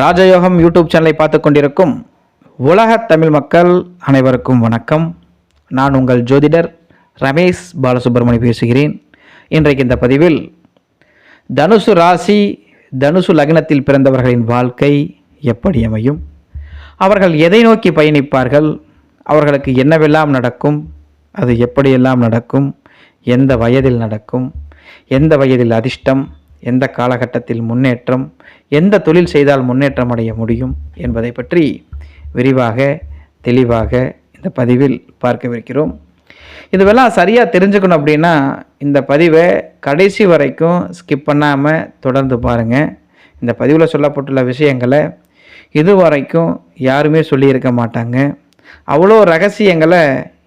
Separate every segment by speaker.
Speaker 1: ராஜயோகம் யூடியூப் சேனலை பார்த்து கொண்டிருக்கும் உலக தமிழ் மக்கள் அனைவருக்கும் வணக்கம். நான் உங்கள் ஜோதிடர் ரமேஷ் பாலசுப்ரமணி பேசுகிறேன். இன்றைக்கு இந்த பதிவில் தனுசு ராசி தனுசு லக்னத்தில் பிறந்தவர்களின் வாழ்க்கை எப்படி அமையும்? அவர்கள் எதை நோக்கி பயணிப்பார்கள்? அவர்களுக்கு என்னவெல்லாம் நடக்கும்? அது எப்படியெல்லாம் நடக்கும்? எந்த வயதில் நடக்கும்? எந்த வயதில் அதிர்ஷ்டம்? எந்த காலகட்டத்தில் முன்னேற்றம்? எந்த தொழில் செய்தால் முன்னேற்றம் அடைய முடியும் என்பதை பற்றி விரிவாக தெளிவாக இந்த பதிவில் பார்க்கவிருக்கிறோம். இதுவெல்லாம் சரியாக தெரிஞ்சுக்கணும் அப்படின்னா இந்த பதிவை கடைசி வரைக்கும் ஸ்கிப் பண்ணாமல் தொடர்ந்து பாருங்கள் இந்த பதிவில் சொல்லப்பட்டுள்ள விஷயங்களை இதுவரைக்கும் யாருமே சொல்லியிருக்க மாட்டாங்க. அவ்வளோ ரகசியங்களை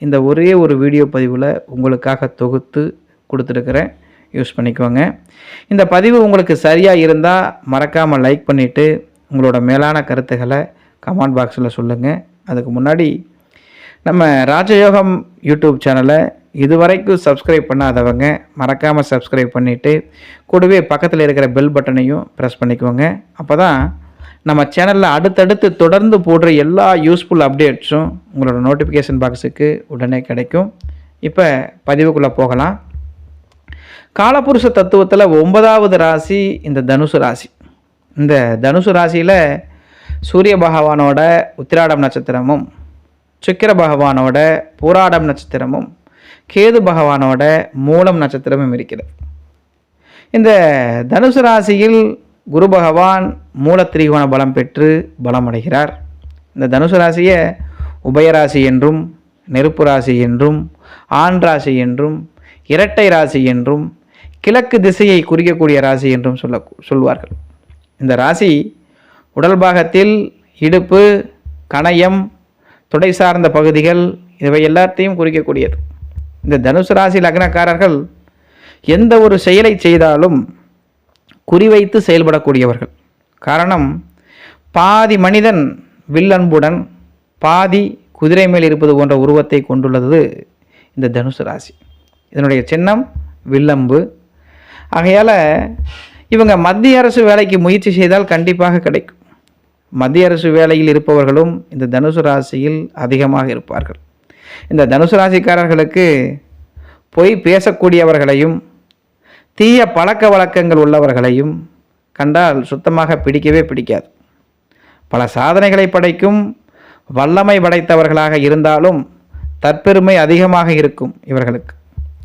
Speaker 1: இந்த ஒரே ஒரு வீடியோ பதிவில் உங்களுக்காக தொகுத்து கொடுத்துருக்குறேன். யூஸ் பண்ணிக்கோங்க. இந்த பதிவு உங்களுக்கு சரியாக இருந்தால் மறக்காமல் லைக் பண்ணிவிட்டு உங்களோட மேலான கருத்துக்களை கமெண்ட் பாக்ஸில் சொல்லுங்கள் அதுக்கு முன்னாடி நம்ம ராஜயோகம் யூடியூப் சேனலை இதுவரைக்கும் சப்ஸ்கிரைப் பண்ணாதவங்க மறக்காமல் சப்ஸ்கிரைப் பண்ணிவிட்டு கூடவே பக்கத்தில் இருக்கிற பெல் பட்டனையும் ப்ரெஸ் பண்ணிக்கோங்க. அப்போ தான் நம்ம சேனலில் அடுத்தடுத்து தொடர்ந்து போடுற எல்லா யூஸ்ஃபுல் அப்டேட்ஸும் உங்களோட நோட்டிஃபிகேஷன் பாக்ஸுக்கு உடனே கிடைக்கும். இப்போ பதிவுக்குள்ளே போகலாம். காலபுருஷ தத்துவத்தில் ஒன்பதாவது ராசி இந்த தனுசு ராசி. இந்த தனுசு ராசியில் சூரிய பகவானோட உத்திராடம் நட்சத்திரமும் சுக்கிர பகவானோட பூராடம் நட்சத்திரமும் கேது பகவானோட மூலம் நட்சத்திரமும் இருக்கிறது. இந்த தனுசு ராசியில் குரு பகவான் மூலத்திரிகோண பலம் பெற்று பலமடைகிறார் இந்த தனுசு ராசியை உபயராசி என்றும் நெருப்பு ராசி என்றும் ஆண் ராசி என்றும் இரட்டை ராசி என்றும் கிழக்கு திசையை குறிக்கக்கூடிய ராசி என்றும் சொல்ல சொல்வார்கள். இந்த ராசி உடல் பாகத்தில் இடுப்பு கணையம் தொடை சார்ந்த பகுதிகள் இவை எல்லாத்தையும் குறிக்கக்கூடியது. இந்த தனுசு ராசி லக்னக்காரர்கள் எந்த ஒரு செயலை செய்தாலும் குறிவைத்து செயல்படக்கூடியவர்கள். காரணம் பாதி மனிதன் வில்லன்புடன் பாதி குதிரை மேல் இருப்பது போன்ற உருவத்தை கொண்டுள்ளது இந்த தனுசு ராசி. இதனுடைய சின்னம் வில்லம்பு ஆகையால் இவங்க மத்திய அரசு வேலைக்கு முயற்சி செய்தால் கண்டிப்பாக கிடைக்கும். மத்திய அரசு வேலையில் இருப்பவர்களும் இந்த தனுசு ராசியில் அதிகமாக இருப்பார்கள். இந்த தனுசு ராசிக்காரர்களுக்கு பொய் பேசக்கூடியவர்களையும் தீய பழக்க வழக்கங்கள் உள்ளவர்களையும் கண்டால் சுத்தமாக பிடிக்கவே பிடிக்காது. பல சாதனைகளை படைக்கும் வல்லமை படைத்தவர்களாக இருந்தாலும் தற்பெருமை அதிகமாக இருக்கும் இவர்களுக்கு.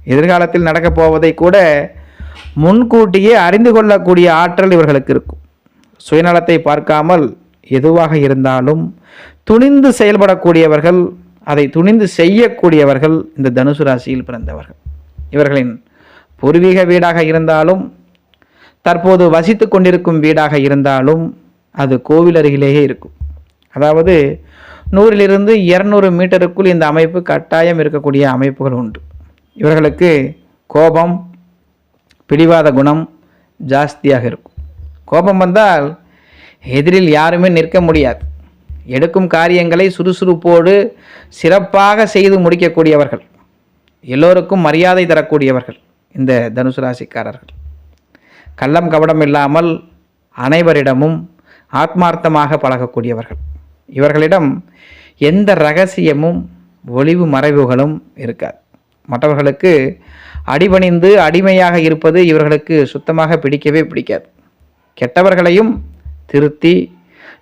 Speaker 1: எதிர்காலத்தில் நடக்கப் போவதை கூட முன்கூட்டியே அறிந்து கொள்ளக்கூடிய ஆற்றல் இவர்களுக்கு இருக்கும். சுயநலத்தை பார்க்காமல் எதுவாக இருந்தாலும் துணிந்து செயல்படக்கூடியவர்கள் அதை துணிந்து செய்யக்கூடியவர்கள் இந்த தனுசு ராசியில் பிறந்தவர்கள். இவர்களின் பூர்வீக வீடாக இருந்தாலும் தற்போது வசித்து கொண்டிருக்கும் வீடாக இருந்தாலும் அது கோவில் அருகிலேயே இருக்கும். அதாவது நூறிலிருந்து இரநூறு மீட்டருக்குள் இந்த அமைப்பு கட்டாயம் இருக்கக்கூடிய அமைப்புகள் உண்டு. இவர்களுக்கு கோபம் பிடிவாத குணம் ஜாஸ்தியாக இருக்கும். கோபம் வந்தால் எதிரில் யாருமே நிற்க முடியாது. எடுக்கும் காரியங்களை சுறுசுறுப்போடு சிறப்பாக செய்து முடிக்கக்கூடியவர்கள். எல்லோருக்கும் மரியாதை தரக்கூடியவர்கள் இந்த தனுசு ராசிக்காரர்கள். கள்ளம் கபடம் இல்லாமல் அனைவரிடமும் ஆத்மார்த்தமாக பழகக்கூடியவர்கள். இவர்களிடம் எந்த ரகசியமும் ஒளிவு மறைவுகளும் இருக்காது. மற்றவர்களுக்கு அடிபணிந்து அடிமையாக இருப்பது இவர்களுக்கு சுத்தமாக பிடிக்கவே பிடிக்காது. கெட்டவர்களையும் திருத்தி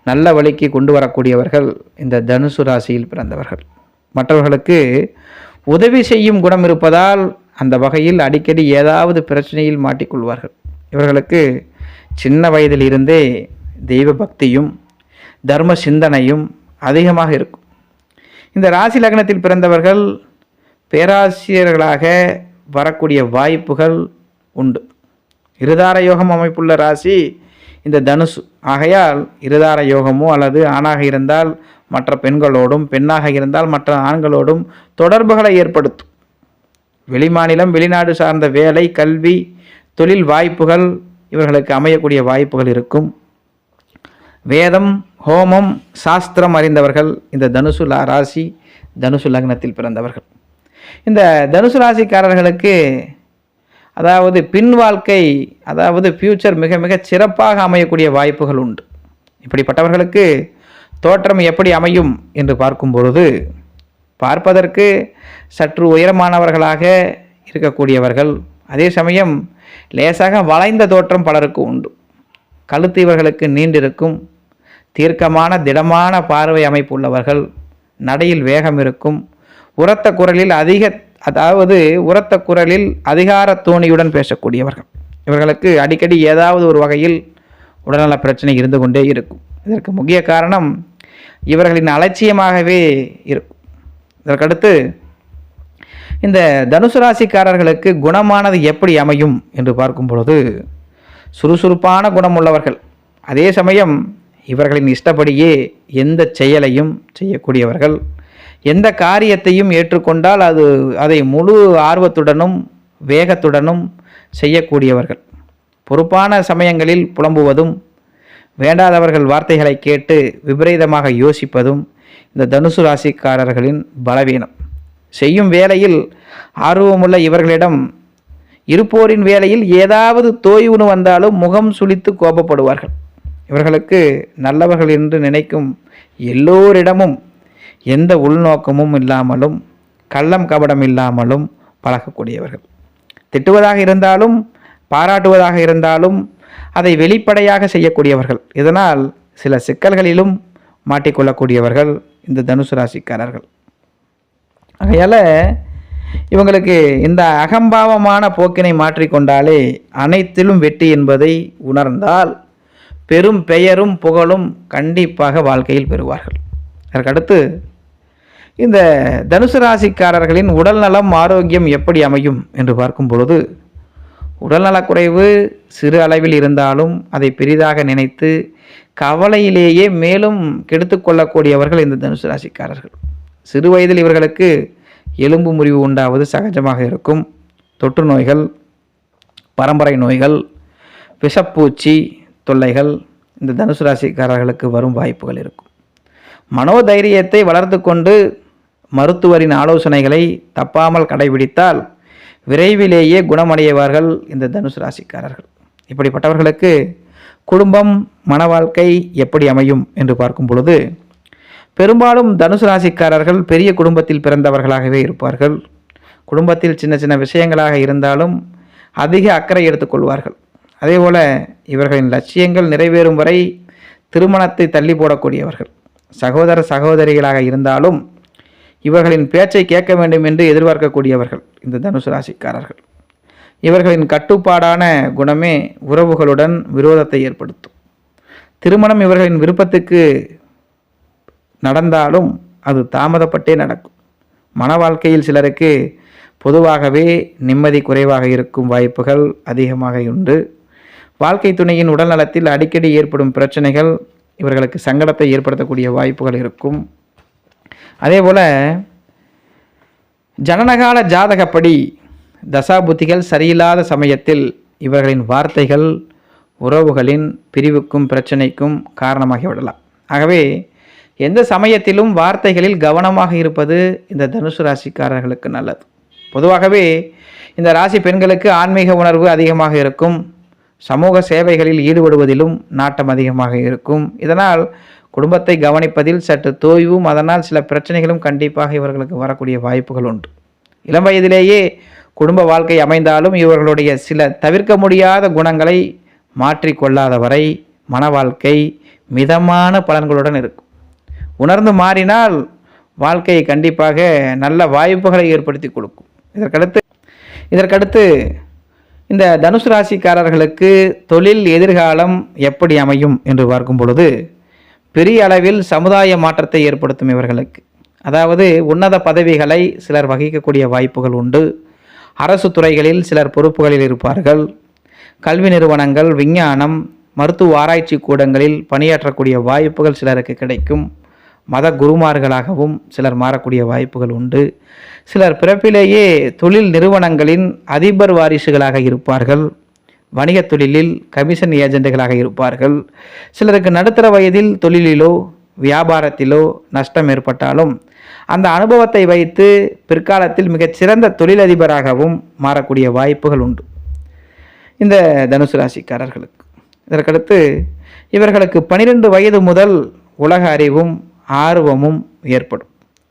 Speaker 1: நல்ல வழிக்கு கொண்டு வரக்கூடியவர்கள் இந்த தனுசு ராசியில் பிறந்தவர்கள். மற்றவர்களுக்கு உதவி செய்யும் குணம் இருப்பதால் அந்த வகையில் அடிக்கடி ஏதாவது பிரச்சனையில் மாட்டிக்கொள்வார்கள். இவர்களுக்கு சின்ன வயதில் இருந்தே தெய்வ பக்தியும் தர்ம சிந்தனையும் அதிகமாக இருக்கும். இந்த ராசி லக்னத்தில் பிறந்தவர்கள் பேராசிரியர்களாக வரக்கூடிய வாய்ப்புகள் உண்டு. இருதார யோகம் அமைப்புள்ள ராசி இந்த தனுசு. ஆகையால் இருதார யோகமோ அல்லது ஆணாக இருந்தால் மற்ற பெண்களோடும் பெண்ணாக இருந்தால் மற்ற ஆண்களோடும் தொடர்புகளை ஏற்படுத்தும். வெளிமாநிலம் வெளிநாடு சார்ந்த வேலை கல்வி தொழில் வாய்ப்புகள் இவர்களுக்கு அமையக்கூடிய வாய்ப்புகள் இருக்கும். வேதம் ஹோமம் சாஸ்திரம் அறிந்தவர்கள் இந்த தனுசு லா- ராசி தனுசு லக்னத்தில் பிறந்தவர்கள். இந்த தனுசு ராசிக்காரர்களுக்கு அதாவது பின் வாழ்க்கை அதாவது ஃப்யூச்சர் மிக மிக சிறப்பாக அமையக்கூடிய வாய்ப்புகள் உண்டு. இப்படிப்பட்டவர்களுக்கு தோற்றம் எப்படி அமையும் என்று பார்க்கும் பொழுது பார்ப்பதற்கு சற்று உயரமானவர்களாக இருக்கக்கூடியவர்கள் அதே சமயம் லேசாக வளைந்த தோற்றம் பலருக்கு உண்டு. கழுத்து இவர்களுக்கு நீண்டிருக்கும் தீர்க்கமான திடமான பார்வை அமைப்பு உள்ளவர்கள் நடையில் வேகம் இருக்கும் உரத்த குரலில் அதிக அதாவது உரத்த குரலில் அதிகார தோணியுடன் பேசக்கூடியவர்கள். இவர்களுக்கு அடிக்கடி ஏதாவது ஒரு வகையில் உடல்நல பிரச்சனை இருந்து கொண்டே இருக்கும். இதற்கு முக்கிய காரணம் இவர்களின் அலட்சியமாகவே இருக்கும். இதற்கடுத்து இந்த தனுசு ராசிக்காரர்களுக்கு குணமானது எப்படி அமையும் என்று பார்க்கும் பொழுது சுறுசுறுப்பான குணமுள்ளவர்கள். அதே சமயம் இவர்களின் இஷ்டப்படியே எந்த செயலையும் செய்யக்கூடியவர்கள் எந்த காரியத்தையும் ஏற்றுக்கொண்டால் அது அதை முழு ஆர்வத்துடனும் வேகத்துடனும் செய்யக்கூடியவர்கள். பொறுப்பான சமயங்களில் புலம்புவதும் வேண்டாதவர்கள் வார்த்தைகளை கேட்டு விபரீதமாக யோசிப்பதும் இந்த தனுசு ராசிக்காரர்களின் பலவீனம். செய்யும் வேலையில் ஆர்வமுள்ள இவர்களிடம் இருப்போரின் வேலையில் ஏதாவது தோய்வுன்னு வந்தாலும் முகம் சுளித்து கோபப்படுவார்கள். இவர்களுக்கு நல்லவர்கள் என்று நினைக்கும் எல்லோரிடமும் எந்த உள்நோக்கமும் இல்லாமலும் கள்ளம் கபடம் இல்லாமலும் பழகக்கூடியவர்கள். திட்டுவதாக இருந்தாலும் பாராட்டுவதாக இருந்தாலும் அதை வெளிப்படையாக செய்யக்கூடியவர்கள். இதனால் சில சிக்கல்களிலும் மாட்டிக்கொள்ளக்கூடியவர்கள் இந்த தனுசு ராசிக்காரர்கள். ஆகையால் இவங்களுக்கு இந்த அகம்பாவமான போக்கினை மாற்றிக்கொண்டாலே அனைத்திலும் வெற்றி என்பதை உணர்ந்தால் பெரும் பெயரும் புகழும் கண்டிப்பாக வாழ்க்கையில் பெறுவார்கள். அதற்கடுத்து இந்த தனுசு ராசிக்காரர்களின் உடல்நலம் ஆரோக்கியம் எப்படி அமையும் என்று பார்க்கும் பொழுது உடல்நலக்குறைவு சிறு அளவில் இருந்தாலும் அதை பெரிதாக நினைத்து கவலையிலேயே மேலும் கெடுத்து கொள்ளக்கூடியவர்கள் இந்த தனுசு ராசிக்காரர்கள். சிறு வயதில் இவர்களுக்கு எலும்பு முறிவு உண்டாவது சகஜமாக இருக்கும். தொற்று நோய்கள் பரம்பரை நோய்கள் விஷப்பூச்சி தொல்லைகள் இந்த தனுசு ராசிக்காரர்களுக்கு வரும் வாய்ப்புகள் இருக்கும். மனோதைரியத்தை வளர்த்து கொண்டு மருத்துவரின் ஆலோசனைகளை தப்பாமல் கடைபிடித்தால் விரைவிலேயே குணமடைவார்கள் இந்த தனுசு ராசிக்காரர்கள். இப்படிப்பட்டவர்களுக்கு குடும்பம் மன வாழ்க்கை எப்படி அமையும் என்று பார்க்கும் பொழுது பெரும்பாலும் தனுசு ராசிக்காரர்கள் பெரிய குடும்பத்தில் பிறந்தவர்களாகவே இருப்பார்கள். குடும்பத்தில் சின்ன சின்ன விஷயங்களாக இருந்தாலும் அதிக அக்கறை எடுத்துக்கொள்வார்கள் அதேபோல இவர்களின் லட்சியங்கள் நிறைவேறும் வரை திருமணத்தை தள்ளி போடக்கூடியவர்கள். சகோதர சகோதரிகளாக இருந்தாலும் இவர்களின் பேச்சை கேட்க வேண்டும் என்று எதிர்பார்க்கக்கூடியவர்கள் இந்த தனுசு ராசிக்காரர்கள். இவர்களின் கட்டுப்பாடான குணமே உறவுகளுடன் விரோதத்தை ஏற்படுத்தும். திருமணம் இவர்களின் விருப்பத்துக்கு நடந்தாலும் அது தாமதப்பட்டே நடக்கும். மன வாழ்க்கையில் சிலருக்கு பொதுவாகவே நிம்மதி குறைவாக இருக்கும் வாய்ப்புகள் அதிகமாக உண்டு. வாழ்க்கை துணையின் உடல் நலத்தில் அடிக்கடி ஏற்படும் பிரச்சனைகள் இவர்களுக்கு சங்கடத்தை ஏற்படுத்தக்கூடிய வாய்ப்புகள் இருக்கும். அதே போல் ஜனனகால ஜாதகப்படி தசாபுத்திகள் சரியில்லாத சமயத்தில் இவர்களின் வார்த்தைகள் உறவுகளின் பிரிவுக்கும் பிரச்சனைக்கும் காரணமாகி விடலாம் ஆகவே எந்த சமயத்திலும் வார்த்தைகளில் கவனமாக இருப்பது இந்த தனுசு ராசிக்காரர்களுக்கு நல்லது. பொதுவாகவே இந்த ராசி பெண்களுக்கு ஆன்மீக உணர்வு அதிகமாக இருக்கும். சமூக சேவைகளில் ஈடுபடுவதிலும் நாட்டம் அதிகமாக இருக்கும். இதனால் குடும்பத்தை கவனிப்பதில் சற்று தோய்வும் அதனால் சில பிரச்சனைகளும் கண்டிப்பாக இவர்களுக்கு வரக்கூடிய வாய்ப்புகள் உண்டு. இளம் வயதிலேயே குடும்ப வாழ்க்கை அமைந்தாலும் இவர்களுடைய சில தவிர்க்க முடியாத குணங்களை மாற்றிக்கொள்ளாத வரை மன வாழ்க்கை மிதமான பலன்களுடன் இருக்கும். உணர்ந்து மாறினால் வாழ்க்கையை கண்டிப்பாக நல்ல வாய்ப்புகளை ஏற்படுத்தி கொடுக்கும். இதற்கடுத்து இதற்கடுத்து இந்த தனுசு ராசிக்காரர்களுக்கு தொழில் எதிர்காலம் எப்படி அமையும் என்று பார்க்கும் பொழுது பெரிய அளவில் சமுதாய மாற்றத்தை ஏற்படுத்தும் இவர்களுக்கு. அதாவது உன்னத பதவிகளை சிலர் வகிக்கக்கூடிய வாய்ப்புகள் உண்டு. அரசு துறைகளில் சிலர் பொறுப்புகளில் இருப்பார்கள். கல்வி நிறுவனங்கள் விஞ்ஞானம் மருத்துவ ஆராய்ச்சி கூடங்களில் பணியாற்றக்கூடிய வாய்ப்புகள் சிலருக்கு கிடைக்கும். மத குருமார்களாகவும் சிலர் மாறக்கூடிய வாய்ப்புகள் உண்டு. சிலர் பிறப்பிலேயே தொழில் நிறுவனங்களின் அதிபர் வாரிசுகளாக இருப்பார்கள். வணிகத் தொழிலில் கமிஷன் ஏஜெண்டுகளாக இருப்பார்கள். சிலருக்கு நடுத்தர வயதில் தொழிலிலோ வியாபாரத்திலோ நஷ்டம் ஏற்பட்டாலும் அந்த அனுபவத்தை வைத்து பிற்காலத்தில் மிகச்சிறந்த தொழிலதிபராகவும் மாறக்கூடிய வாய்ப்புகள் உண்டு. இந்த தனுசு ராசிக்காரர்களுக்கு. இதற்கடுத்து இவர்களுக்கு பனிரெண்டு வயது முதல் உலக அறிவும் ஆர்வமும் ஏற்படும்.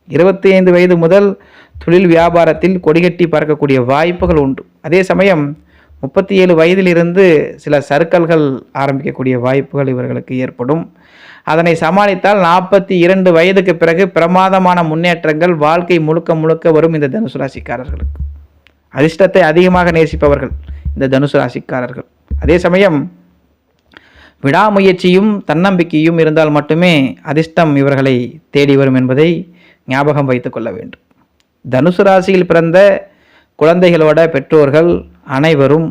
Speaker 1: இருபத்தி ஐந்து வயது முதல் தொழில் வியாபாரத்தில் கொடிகட்டி பறக்கக்கூடிய வாய்ப்புகள் உண்டு. அதே சமயம் முப்பத்தி ஏழு வயதிலிருந்து சில சர்க்கல்கள் ஆரம்பிக்கக்கூடிய வாய்ப்புகள் இவர்களுக்கு ஏற்படும். அதனை சமாளித்தால் நாற்பத்தி இரண்டு வயதுக்கு பிறகு பிரமாதமான முன்னேற்றங்கள் வாழ்க்கை முழுக்க முழுக்க வரும் இந்த தனுசு ராசிக்காரர்களுக்கு. அதிர்ஷ்டத்தை அதிகமாக நேசிப்பவர்கள் இந்த தனுசு ராசிக்காரர்கள். அதே சமயம் விடாமுயற்சியும் தன்னம்பிக்கையும் இருந்தால் மட்டுமே அதிர்ஷ்டம் இவர்களை தேடி வரும் என்பதை ஞாபகம் வைத்து கொள்ள வேண்டும். தனுசு ராசியில் பிறந்த குழந்தைகளோட பெற்றோர்கள் அனைவரும்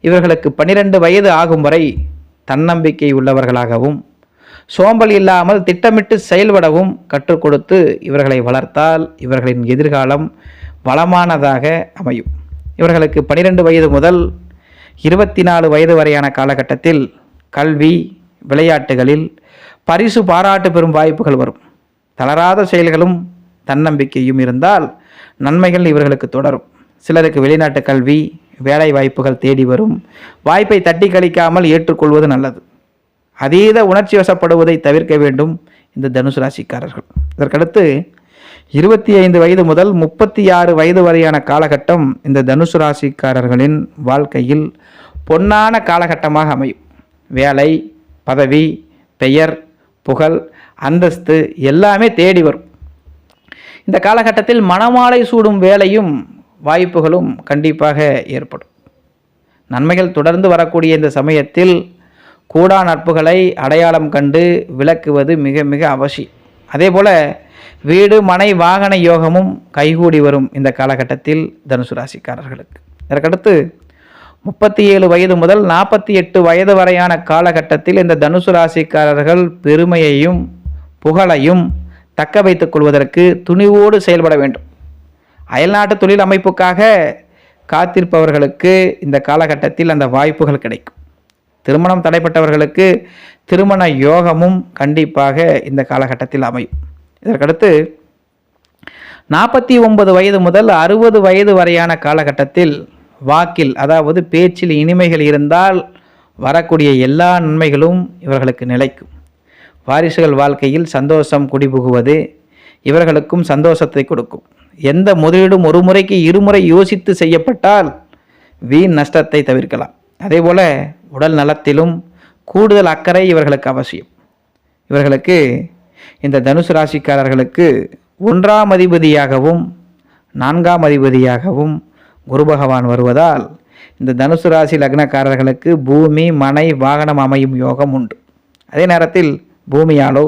Speaker 1: இவர்களுக்கு பன்னிரண்டு வயது ஆகும் வரை தன்னம்பிக்கை உள்ளவர்களாகவும் சோம்பல் இல்லாமல் திட்டமிட்டு செயல்படவும் கற்றுக் கொடுத்து இவர்களை வளர்த்தால் இவர்களின் எதிர்காலம் வளமானதாக அமையும். இவர்களுக்கு பனிரெண்டு வயது முதல் இருபத்தி நாலு வயது வரையான காலகட்டத்தில் கல்வி விளையாட்டுகளில் பரிசு பாராட்டு பெறும் வாய்ப்புகள் வரும். தளராத செயல்களும் தன்னம்பிக்கையும் இருந்தால் நன்மைகள் இவர்களுக்கு தொடரும். சிலருக்கு வெளிநாட்டு கல்வி வேலை வாய்ப்புகள் தேடி வரும். வாய்ப்பை தட்டி கழிக்காமல் ஏற்றுக்கொள்வது நல்லது. அதீத உணர்ச்சி வசப்படுவதை தவிர்க்க வேண்டும் இந்த தனுசு ராசிக்காரர்கள். இதற்கடுத்து இருபத்தி ஐந்து வயது முதல் முப்பத்தி ஆறு வயது வரையான காலகட்டம் இந்த தனுசு ராசிக்காரர்களின் வாழ்க்கையில் பொன்னான காலகட்டமாக அமையும். வேலை பதவி பெயர் புகழ் அந்தஸ்து எல்லாமே தேடி வரும். இந்த காலகட்டத்தில் மணமாலை சூடும் வேலையும் வாய்ப்புகளும் கண்டிப்பாக ஏற்படும். நன்மைகள் தொடர்ந்து வரக்கூடிய இந்த சமயத்தில் கூடா நட்புகளை அடையாளம் கண்டு விளக்குவது மிக மிக அவசியம். அதே போல் வீடு மனை வாகன யோகமும் கைகூடி வரும் இந்த காலகட்டத்தில் தனுசு ராசிக்காரர்களுக்கு. இதற்கடுத்து முப்பத்தி ஏழு வயது முதல் நாற்பத்தி எட்டு வயது வரையான காலகட்டத்தில் இந்த தனுசு ராசிக்காரர்கள் பெருமையையும் புகழையும் தக்க வைத்துக் கொள்வதற்கு துணிவோடு செயல்பட வேண்டும். அயல்நாட்டு தொழில் அமைப்புக்காக காத்திருப்பவர்களுக்கு இந்த காலகட்டத்தில் அந்த வாய்ப்புகள் கிடைக்கும். திருமணம் தடைப்பட்டவர்களுக்கு திருமண யோகமும் கண்டிப்பாக இந்த காலகட்டத்தில் அமையும். இதற்கடுத்து நாற்பத்தி ஒன்பது வயது முதல் அறுபது வயது வரையான காலகட்டத்தில் வாக்கில் அதாவது பேச்சில் இனிமைகள் இருந்தால் வரக்கூடிய எல்லா நன்மைகளும் இவர்களுக்கு நிலைக்கும். வாரிசுகள் வாழ்க்கையில் சந்தோஷம் குடிபுகுவது இவர்களுக்கும் சந்தோஷத்தை கொடுக்கும். எந்த முதலீடும் ஒரு முறைக்கு இருமுறை யோசித்து செய்யப்பட்டால் வீண் நஷ்டத்தை தவிர்க்கலாம். அதேபோல் உடல் நலத்திலும் கூடுதல் அக்கறை இவர்களுக்கு அவசியம். இவர்களுக்கு இந்த தனுசு ராசிக்காரர்களுக்கு ஒன்றாம் அதிபதியாகவும் நான்காம் அதிபதியாகவும் குரு பகவான் வருவதால் இந்த தனுசு ராசி லக்னக்காரர்களுக்கு பூமி மனை வாகனம் அமையும் யோகம் உண்டு. அதே நேரத்தில் பூமியாலோ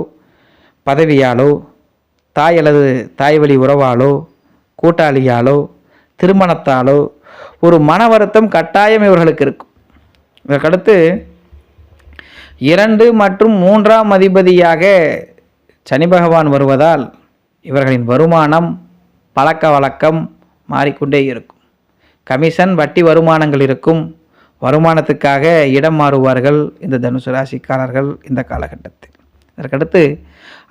Speaker 1: பதவியாலோ தாய் அல்லது தாய் வழி உறவாலோ கூட்டாளியாலோ திருமணத்தாலோ ஒரு மன வருத்தம் கட்டாயம் இவர்களுக்கு இருக்கும். இதற்கடுத்து இரண்டு மற்றும் மூன்றாம் அதிபதியாக சனி பகவான் வருவதால் இவர்களின் வருமானம் பழக்க வழக்கம் மாறிக்கொண்டே இருக்கும். கமிஷன் வட்டி வருமானங்கள் இருக்கும். வருமானத்துக்காக இடம் மாறுவார்கள். இந்த தனுசு ராசிக்காரர்கள் இந்த காலகட்டத்தில். இதற்கடுத்து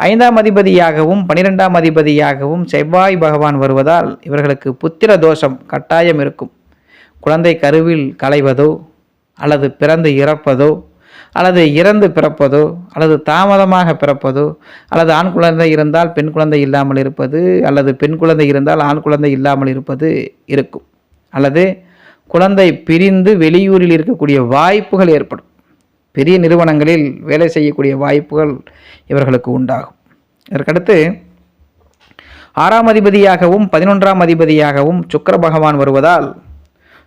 Speaker 1: ஐந்தாம் அதிபதியாகவும் பனிரெண்டாம் அதிபதியாகவும் செவ்வாய் பகவான் வருவதால் இவர்களுக்கு புத்திர தோஷம் கட்டாயம் இருக்கும். குழந்தை கருவில் களைவதோ அல்லது பிறந்து இறப்பதோ அல்லது இறந்து பிறப்பதோ அல்லது தாமதமாக பிறப்பதோ அல்லது ஆண் குழந்தை இருந்தால் பெண் குழந்தை இல்லாமல் இருப்பது அல்லது பெண் குழந்தை இருந்தால் ஆண் குழந்தை இல்லாமல் இருப்பது இருக்கும். அல்லது குழந்தை பிரிந்து வெளியூரில் இருக்கக்கூடிய வாய்ப்புகள் ஏற்படும். பெரிய நிறுவனங்களில் வேலை செய்யக்கூடிய வாய்ப்புகள் இவர்களுக்கு உண்டாகும். இதற்கடுத்து ஆறாம் அதிபதியாகவும் பதினொன்றாம் அதிபதியாகவும் சுக்கர பகவான் வருவதால்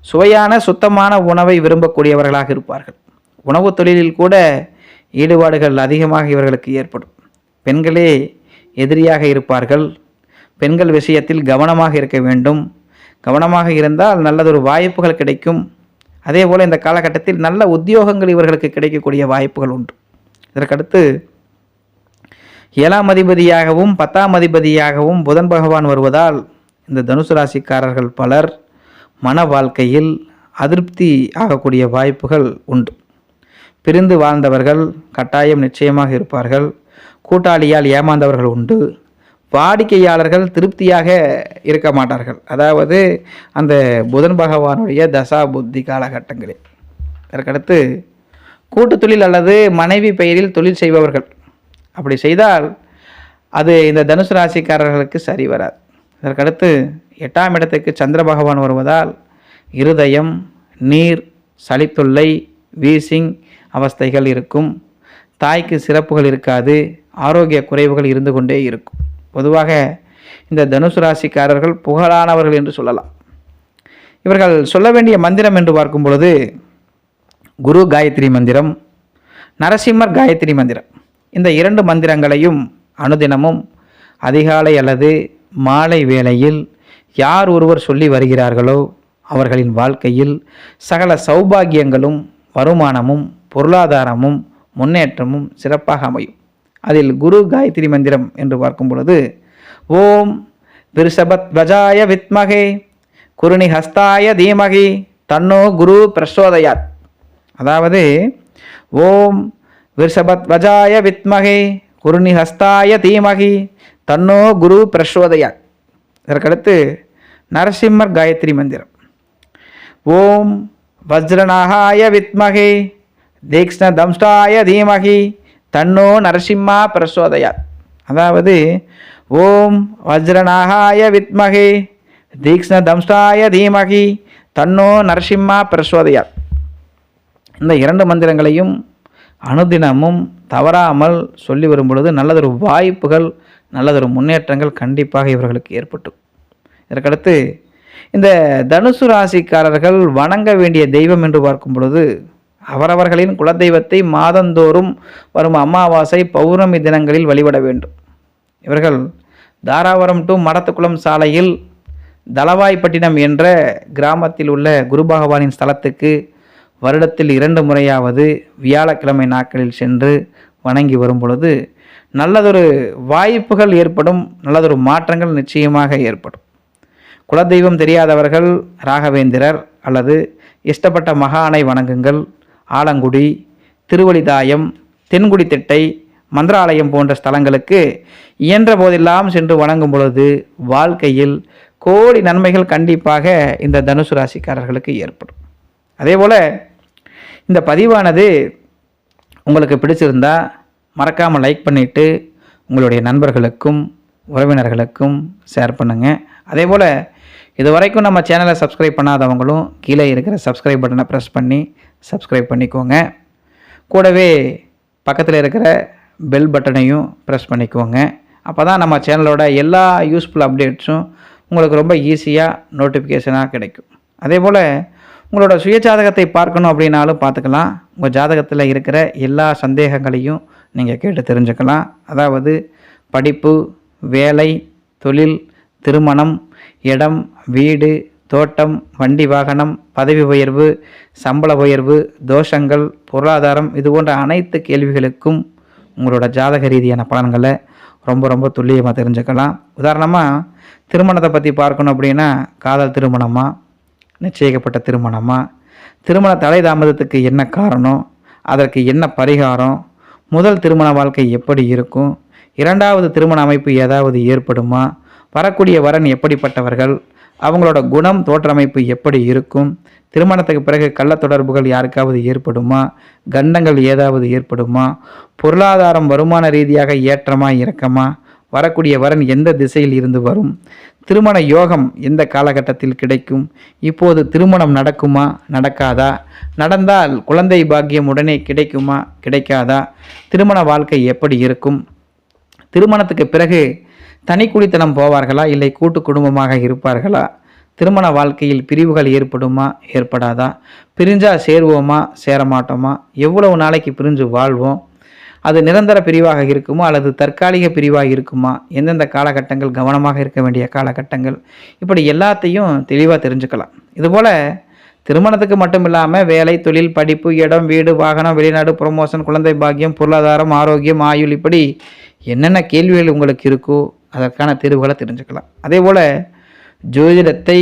Speaker 1: சுவையான சுத்தமான உணவை விரும்பக்கூடியவர்களாக இருப்பார்கள். உணவு தொழிலில் கூட ஈடுபாடுகள் அதிகமாக இவர்களுக்கு ஏற்படும். பெண்களே எதிரியாக இருப்பார்கள். பெண்கள் விஷயத்தில் கவனமாக இருக்க வேண்டும். கவனமாக இருந்தால் நல்லதொரு வாய்ப்புகள் கிடைக்கும். அதே போல் இந்த காலகட்டத்தில் நல்ல உத்தியோகங்கள் இவர்களுக்கு கிடைக்கக்கூடிய வாய்ப்புகள் உண்டு. இதற்கடுத்து ஏழாம் அதிபதியாகவும் பத்தாம் அதிபதியாகவும் புதன் பகவான் வருவதால் இந்த தனுசு ராசிக்காரர்கள் பலர் மன வாழ்க்கையில் அதிருப்தி ஆகக்கூடிய வாய்ப்புகள் உண்டு. பிரிந்து வாழ்ந்தவர்கள் கட்டாயம் நிச்சயமாக இருப்பார்கள். கூட்டாளியால் ஏமாந்தவர்கள் உண்டு. வாடிக்கையாளர்கள் திருப்தியாக இருக்க மாட்டார்கள். அதாவது அந்த புதன் பகவானுடைய தசா புத்தி காலகட்டங்களில். அதற்கடுத்து கூட்டு தொழில் அல்லது மனைவி பெயரில் தொழில் செய்பவர்கள். அப்படி செய்தால் அது இந்த தனுசு ராசிக்காரர்களுக்கு சரி வராது. இதற்கடுத்து எட்டாம் இடத்துக்கு சந்திர பகவான் வருவதால் இருதயம் நீர் சளித்தொல்லை வீசிங் அவஸ்தைகள் இருக்கும். தாய்க்கு சிறப்புகள் இருக்காது. ஆரோக்கிய குறைவுகள் இருந்து கொண்டே இருக்கும். பொதுவாக இந்த தனுசு ராசிக்காரர்கள் புகழானவர்கள் என்று சொல்லலாம். இவர்கள் சொல்ல வேண்டிய மந்திரம் என்று பார்க்கும் பொழுது குரு காயத்ரி மந்திரம் நரசிம்மர் காயத்ரி மந்திரம். இந்த இரண்டு மந்திரங்களையும் அனுதினமும் அதிகாலை அல்லது மாலை வேளையில் யார் ஒருவர் சொல்லி வருகிறார்களோ அவர்களின் வாழ்க்கையில் சகல சௌபாகியங்களும் வருமானமும் பொருளாதாரமும் முன்னேற்றமும் சிறப்பாக அமையும். அதில் குரு காயத்ரி மந்திரம் என்று பார்க்கும் பொழுது ஓம் விருஷபத்வஜாய வித்மகே குருணி ஹஸ்தாய தீமகி தன்னோ குரு பிரசோதயாத். அதாவது ஓம் விருஷபத் வஜாய வித்மகே குருணி ஹஸ்தாய தீமகி தன்னோ குரு பிரசோதயாத். இதற்கடுத்து நரசிம்மர் காயத்ரி மந்திரம். ஓம் வஜ்ரநாகாய வித்மகே தீக்ஷ்ண தம்ஷ்டாய தீமகி தன்னோ நரசிம்மா பிரசோதயாத். அதாவது ஓம் வஜ்ரநாகாய வித்மகே தீக்ஷ்ண தம்ஷ்டாய தீமகி தன்னோ நரசிம்மா பிரசோதயாத். இந்த இரண்டு மந்திரங்களையும் அனுதினமும் தவறாமல் சொல்லி வரும் பொழுது நல்லதொரு வாய்ப்புகள் நல்லதொரு முன்னேற்றங்கள் கண்டிப்பாக இவர்களுக்கு ஏற்பட்டும். இதற்கடுத்து இந்த தனுசு ராசிக்காரர்கள் வணங்க வேண்டிய தெய்வம் என்று பார்க்கும் பொழுது அவரவர்களின் குலதெய்வத்தை மாதந்தோறும் வரும் அமாவாசை பௌர்ணமி தினங்களில் வழிபட வேண்டும். இவர்கள் தாராபுரம் டு மடத்துக்குளம் சாலையில் தளவாய்ப்பட்டினம் என்ற கிராமத்தில் உள்ள குரு பகவானின் ஸ்தலத்துக்கு வருடத்தில் இரண்டு முறையாவது வியாழக்கிழமை நாட்களில் சென்று வணங்கி வரும் பொழுது நல்லதொரு வாய்ப்புகள் ஏற்படும் நல்லதொரு மாற்றங்கள் நிச்சயமாக ஏற்படும். குலதெய்வம் தெரியாதவர்கள் ராகவேந்திரர் அல்லது இஷ்டப்பட்ட மகானை வணங்குங்கள். ஆலங்குடி திருவழிதாயம் தென்குடித்திட்டை மந்திராலயம் போன்ற ஸ்தலங்களுக்கு இயன்ற போதெல்லாம் சென்று வணங்கும் பொழுது வாழ்க்கையில் கோடி நன்மைகள் கண்டிப்பாக இந்த தனுசு ராசிக்காரர்களுக்கு ஏற்படும். அதே போல் இந்த பதிவானது உங்களுக்கு பிடிச்சிருந்தா மறக்காமல் லைக் பண்ணிவிட்டு உங்களுடைய நண்பர்களுக்கும் உறவினர்களுக்கும் ஷேர் பண்ணுங்கள் அதே போல் இது வரைக்கும் நம்ம சேனலை சப்ஸ்கிரைப் பண்ணாதவங்களும் கீழே இருக்கிற சப்ஸ்கிரைப் பட்டனை ப்ரெஸ் பண்ணி சப்ஸ்கிரைப் பண்ணிக்கோங்க. கூடவே பக்கத்தில் இருக்கிற பெல் பட்டனையும் ப்ரெஸ் பண்ணிக்கோங்க. அப்போ தான் நம்ம சேனலோட எல்லா யூஸ்ஃபுல் அப்டேட்ஸும் உங்களுக்கு ரொம்ப ஈஸியாக நோட்டிஃபிகேஷனாக கிடைக்கும். அதே போல் உங்களோட சுய ஜாதகத்தை பார்க்கணும் அப்படின்னாலும் பார்த்துக்கலாம். உங்கள் ஜாதகத்தில் இருக்கிற எல்லா சந்தேகங்களையும் நீங்கள் கேட்டு தெரிஞ்சுக்கலாம். அதாவது படிப்பு வேலை தொழில் திருமணம் இடம் வீடு தோட்டம் வண்டி வாகனம் பதவி உயர்வு சம்பள உயர்வு தோஷங்கள் பொருளாதாரம் இது போன்ற அனைத்து கேள்விகளுக்கும் உங்களோட ஜாதக ரீதியான பலன்களை ரொம்ப ரொம்ப துல்லியமாக தெரிஞ்சுக்கலாம். உதாரணமாக திருமணத்தை பற்றி பார்க்கணும் அப்படின்னா காதல் திருமணமாக நிச்சயிக்கப்பட்ட திருமணமாக திருமண தடை தாமதத்துக்கு என்ன காரணம்? அதற்கு என்ன பரிகாரம்? முதல் திருமண வாழ்க்கை எப்படி இருக்கும்? இரண்டாவது திருமண அமைப்பு ஏதாவது ஏற்படுமா? வரக்கூடிய வரன் எப்படிப்பட்டவர்கள்? அவங்களோட குணம் தோற்றமைப்பு எப்படி இருக்கும்? திருமணத்துக்கு பிறகு கள்ள தொடர்புகள் யாருக்காவது ஏற்படுமா? கண்டங்கள் ஏதாவது ஏற்படுமா? பொருளாதாரம் வருமான ரீதியாக ஏற்றமா இறக்கமா? வரக்கூடிய வரன் எந்த திசையில் இருந்து வரும்? திருமண யோகம் எந்த காலகட்டத்தில் கிடைக்கும்? இப்போது திருமணம் நடக்குமா? நடக்காதா? நடந்தால் குழந்தை பாக்கியம் உடனே கிடைக்குமா? கிடைக்காதா? திருமண வாழ்க்கை எப்படி இருக்கும்? திருமணத்துக்கு பிறகு தனி குடித்தனம் போவார்களா? இல்லை கூட்டு குடும்பமாக இருப்பார்களா? திருமண வாழ்க்கையில் பிரிவுகள் ஏற்படுமா? ஏற்படாதா? பிரிஞ்சா சேருவோமா? சேர மாட்டோமா எவ்வளவு நாளைக்கு பிரிஞ்சு வாழ்வோம்? அது நிரந்தர பிரிவாக இருக்குமா? அல்லது தற்காலிக பிரிவாக இருக்குமா? எந்தெந்த காலகட்டங்கள் கவனமாக இருக்க வேண்டிய காலகட்டங்கள்? இப்படி எல்லாத்தையும் தெளிவாக தெரிஞ்சுக்கலாம். இதுபோல் திருமணத்துக்கு மட்டும் இல்லாமல் வேலை தொழில் படிப்பு இடம் வீடு வாகனம் வெளிநாடு ப்ரொமோஷன் குழந்தை பாக்கியம் பொருளாதாரம் ஆரோக்கியம் ஆயுள் இப்படி என்னென்ன கேள்விகள் உங்களுக்கு இருக்கோ அதற்கான தீர்வுகளை தெரிஞ்சுக்கலாம். அதே போல் ஜோதிடத்தை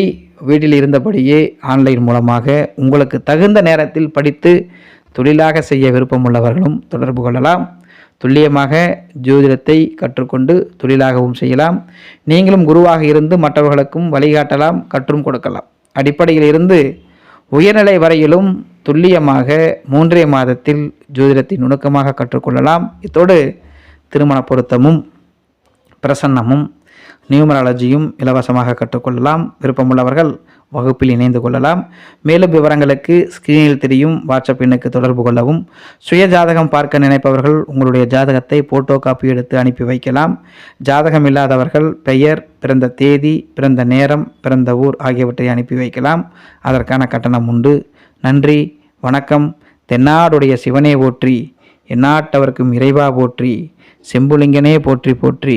Speaker 1: வீட்டில் இருந்தபடியே ஆன்லைன் மூலமாக உங்களுக்கு தகுந்த நேரத்தில் படித்து தொழிலாக செய்ய விருப்பமுள்ளவர்களும் தொடர்பு கொள்ளலாம். துல்லியமாக ஜோதிடத்தை கற்றுக்கொண்டு தொழிலாகவும் செய்யலாம். நீங்களும் குருவாக இருந்து மற்றவர்களுக்கும் வழிகாட்டலாம் கற்றும் கொடுக்கலாம். அடிப்படையில் இருந்து உயர்நிலை வரையிலும் துல்லியமாக மூன்றே மாதத்தில் ஜோதிடத்தை நுணுக்கமாக கற்றுக்கொள்ளலாம். இத்தோடு திருமண பொருத்தமும் பிரசன்னமும் நியூமராலஜியும் இலவசமாக கற்றுக்கொள்ளலாம். விருப்பமுள்ளவர்கள் வகுப்பில் இணைந்து கொள்ளலாம். மேலும் விவரங்களுக்கு ஸ்கிரீனில் தெரியும். வாட்ஸ்அப் எண்ணுக்கு தொடர்பு கொள்ளவும். சுய ஜாதகம் பார்க்க நினைப்பவர்கள் உங்களுடைய ஜாதகத்தை போட்டோ காப்பி எடுத்து அனுப்பி வைக்கலாம். ஜாதகம் இல்லாதவர்கள் பெயர் பிறந்த தேதி பிறந்த நேரம் பிறந்த ஊர் ஆகியவற்றை அனுப்பி வைக்கலாம். அதற்கான கட்டணம் உண்டு. நன்றி வணக்கம். தென்னாடுடைய சிவனே போற்றி எந்நாட்டவர்க்கும் இறைவா போற்றி செம்புலிங்கனே போற்றி போற்றி.